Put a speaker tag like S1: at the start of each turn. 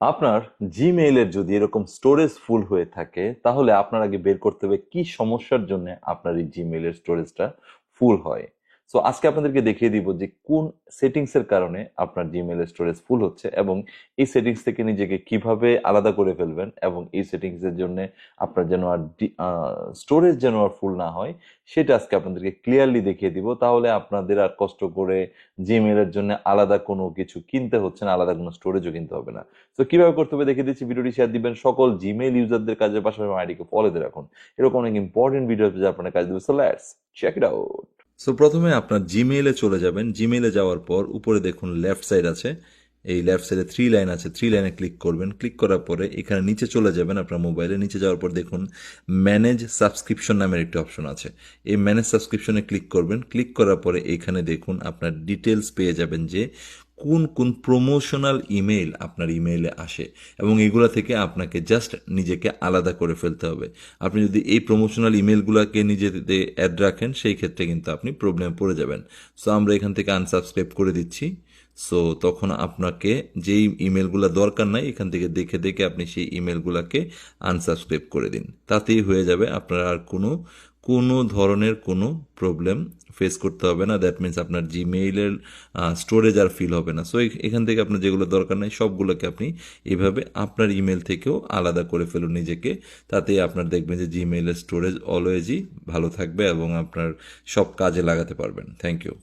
S1: আপনার জিমেইলের যদি এরকম স্টোরেজ ফুল হয়ে থাকে, তাহলে আপনার আগে বের করতে হবে কি সমস্যার জন্য আপনার এই জিমেইলের স্টোরেজটা ফুল হয়। সো আজকে আপনাদেরকে দেখিয়ে দিব যে কোন সেটিংস এর কারণে আপনার জিমেইলের স্টোরেজ ফুল হচ্ছে এবং এই সেটিংস থেকে নিজেকে কীভাবে আলাদা করে ফেলবেন এবং এই সেটিংস এর জন্য আপনার যেন আর স্টোরেজ যেন আর ফুল না হয়, সেটা আজকে আপনাদেরকে ক্লিয়ারলি দেখিয়ে দিব। তাহলে আপনাদের আর কষ্ট করে জিমেইলের জন্য আলাদা কোনো কিছু কিনতে হচ্ছে না, আলাদা কোনো স্টোরেজও কিনতে হবে না। তো কীভাবে করতে হবে দেখিয়ে দিচ্ছি, ভিডিওটি শেয়ার দিবেন। সকল জিমেল ইউজারদের কাজের পাশাপাশি আইডিকে ফলো দিয়ে রাখুন। এরকম অনেক ইম্পর্টেন্ট ভিডিও আপনার কাজ দেবে। So let's check it out so প্রথমে আপনার জিমেইলে চলে যাবেন। জিমেইলে যাওয়ার পর উপরে দেখুন লেফট সাইড আছে। এই লেফট সাইডে থ্রি লাইন আছে। থ্রি লাইনে ক্লিক করবেন। ক্লিক করার পরে এখানে নিচে চলে যাবেন আপনার মোবাইলে নিচে যাওয়ার পর দেখুন ম্যানেজ সাবস্ক্রিপশন নামের একটি অপশন আছে। এই ম্যানেজ সাবস্ক্রিপশনে ক্লিক করবেন। ক্লিক করার পরে এখানে দেখুন আপনার ডিটেলস পেয়ে যাবেন যে কোন কোন প্রমোশনাল ইমেইল আপনার ইমেইলে আসে এবং এগুলা থেকে আপনাকে জাস্ট নিজেকে আলাদা করে ফেলতে হবে। আপনি যদি এই প্রমোশনাল ইমেলগুলোকে নিজেতে অ্যাড রাখেন, সেই ক্ষেত্রে কিন্তু আপনি প্রবলেমে পড়ে যাবেন। সো আমরা এখান থেকে আনসাবস্ক্রাইব করে দিচ্ছি। সো তখন আপনাকে যেই ইমেলগুলো দরকার নাই, এখান থেকে দেখে দেখে আপনি সেই ইমেলগুলোকে আনসাবস্ক্রাইব করে দিন। তাতেই হয়ে যাবে আপনার আর কোনো কোনো ধরনের কোনো প্রবলেম ফেস করতে হবে না। দ্যাট মিন্স আপনার জিমেইলের স্টোরেজ আর ফিল হবে না। সো এখান থেকে আপনার যেগুলো দরকার নেই, সবগুলোকে আপনি এভাবে আপনার ইমেল থেকেও আলাদা করে ফেলুন নিজেকে। তাতে আপনার দেখবেন যে জিমেইলের স্টোরেজ অলওয়েজই ভালো থাকবে এবং আপনার সব কাজে লাগাতে পারবেন। Thank you